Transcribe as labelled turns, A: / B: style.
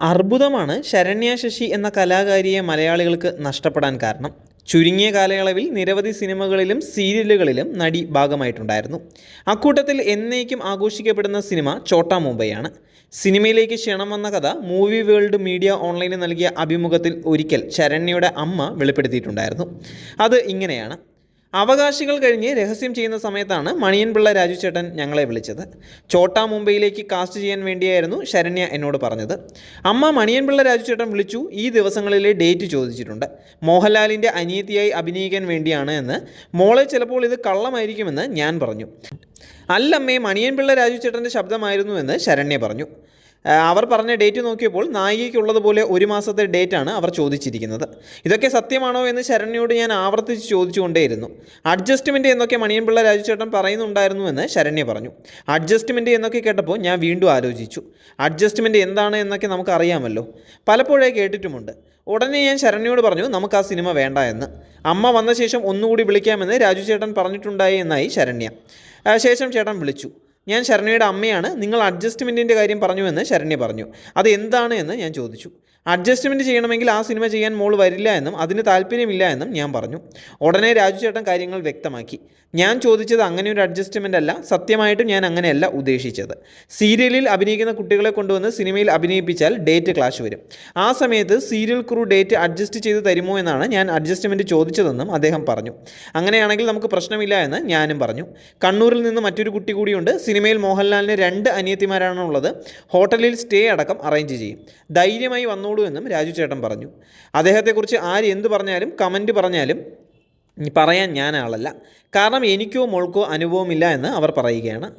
A: അർബുദമാണ് ശരണ്യ ശശി എന്ന കലാകാരിയെ മലയാളികൾക്ക് നഷ്ടപ്പെടാൻ കാരണം. ചുരുങ്ങിയ കാലയളവിൽ നിരവധി സിനിമകളിലും സീരിയലുകളിലും നടി ഭാഗമായിട്ടുണ്ടായിരുന്നു. അക്കൂട്ടത്തിൽ എന്നേക്കും ആഘോഷിക്കപ്പെടുന്ന സിനിമ ചോട്ടാ മുംബൈയാണ്. സിനിമയിലേക്ക് ക്ഷണം വന്ന കഥ മൂവി വേൾഡ് മീഡിയ ഓൺലൈനിൽ നൽകിയ അഭിമുഖത്തിൽ ഒരിക്കൽ ശരണ്യയുടെ അമ്മ വെളിപ്പെടുത്തിയിട്ടുണ്ടായിരുന്നു. അത് ഇങ്ങനെയാണ്. അവകാശികൾ കഴിഞ്ഞ് രഹസ്യം ചെയ്യുന്ന സമയത്താണ് മണിയൻപിള്ള രാജു ചേട്ടൻ ഞങ്ങളെ വിളിച്ചത്. ചോട്ടാ മുംബൈയിലേക്ക് കാസ്റ്റ് ചെയ്യാൻ വേണ്ടിയായിരുന്നു ശരണ്യ എന്നോട് പറഞ്ഞത്. അമ്മ മണിയൻപിള്ള രാജു ചേട്ടൻ വിളിച്ചു ഈ ദിവസങ്ങളിലെ ഡേറ്റ് ചോദിച്ചിട്ടുണ്ട്. മോഹൻലാലിന്റെ അനിയത്തിയായി അഭിനയിക്കാൻ വേണ്ടിയാണ് എന്ന്. മോളെ ചിലപ്പോൾ ഇത് കള്ളമായിരിക്കുമെന്ന് ഞാൻ പറഞ്ഞു. അല്ലമ്മേ മണിയൻപിള്ള രാജു ചേട്ടന്റെ ശബ്ദമായിരുന്നു എന്ന് ശരണ്യ പറഞ്ഞു. അവർ പറഞ്ഞ ഡേറ്റ് നോക്കിയപ്പോൾ നായികയ്ക്കുള്ളതുപോലെ ഒരു മാസത്തെ ഡേറ്റാണ് അവർ ചോദിച്ചിരിക്കുന്നത്. ഇതൊക്കെ സത്യമാണോ എന്ന് ശരണ്യോട് ഞാൻ ആവർത്തിച്ച് ചോദിച്ചുകൊണ്ടേയിരുന്നു. അഡ്ജസ്റ്റ്മെന്റ് എന്നൊക്കെ മണിയൻപിള്ള രാജുചേട്ടൻ പറയുന്നുണ്ടായിരുന്നു എന്ന് ശരണ്യ പറഞ്ഞു. അഡ്ജസ്റ്റ്മെന്റ് എന്നൊക്കെ കേട്ടപ്പോൾ ഞാൻ വീണ്ടും ആലോചിച്ചു. അഡ്ജസ്റ്റ്മെന്റ് എന്താണ് എന്നൊക്കെ നമുക്കറിയാമല്ലോ. പലപ്പോഴേ കേട്ടിട്ടുമുണ്ട്. ഉടനെ ഞാൻ ശരണ്യോട് പറഞ്ഞു നമുക്ക് ആ സിനിമ വേണ്ട എന്ന്. അമ്മ വന്ന ശേഷം ഒന്നുകൂടി വിളിക്കാമെന്ന് രാജു ചേട്ടൻ പറഞ്ഞിട്ടുണ്ടായി എന്നായി ശരണ്യ. ശേഷം ചേട്ടൻ വിളിച്ചു. ഞാൻ ശരണ്യയുടെ അമ്മയാണ്. നിങ്ങൾ അഡ്ജസ്റ്റ്മെന്റിന്റെ കാര്യം പറഞ്ഞു എന്ന് ശരണ്യ പറഞ്ഞു. അത് എന്താണ് എന്ന് ഞാൻ ചോദിച്ചു. അഡ്ജസ്റ്റ്മെന്റ് ചെയ്യണമെങ്കിൽ ആ സിനിമ ചെയ്യാൻ മോൾ വരില്ല എന്നും അതിന് താല്പര്യമില്ല എന്നും ഞാൻ പറഞ്ഞു. ഉടനെ രാജു ചേട്ടൻ കാര്യങ്ങൾ വ്യക്തമാക്കി. ഞാൻ ചോദിച്ചത് അങ്ങനെ ഒരു അഡ്ജസ്റ്റ്മെന്റ് അല്ല സത്യമായിട്ടും ഞാൻ അങ്ങനെയല്ല ഉദ്ദേശിച്ചത്. സീരിയലിൽ അഭിനയിക്കുന്ന കുട്ടികളെ കൊണ്ടുവന്ന് സിനിമയിൽ അഭിനയിപ്പിച്ചാൽ ഡേറ്റ് ക്ലാഷ് വരും. ആ സമയത്ത് സീരിയൽ ക്രൂ ഡേറ്റ് അഡ്ജസ്റ്റ് ചെയ്ത് തരുമോ എന്നാണ് ഞാൻ അഡ്ജസ്റ്റ്മെന്റ് ചോദിച്ചതെന്നും അദ്ദേഹം പറഞ്ഞു. അങ്ങനെയാണെങ്കിൽ നമുക്ക് പ്രശ്നമില്ല എന്ന് ഞാനും പറഞ്ഞു. കണ്ണൂരിൽ നിന്ന് മറ്റൊരു കുട്ടി കൂടിയുണ്ട്. സിനിമയിൽ മോഹൻലാലിന് രണ്ട് അനിയത്തിമാരാണുള്ളത്. ഹോട്ടലിൽ സ്റ്റേ അടക്കം അറേഞ്ച് ചെയ്യും. ധൈര്യമായി വന്നോളൂ എന്നും രാജു ചേട്ടൻ പറഞ്ഞു. അദ്ദേഹത്തെക്കുറിച്ച് ആര് എന്ത് പറഞ്ഞാലും കമന്റ് പറഞ്ഞാലും പറയാൻ ഞാൻ ആളല്ല. കാരണം എനിക്കോ മോൾക്കോ അനുഭവമില്ല എന്ന് അവർ പറയുകയാണ്.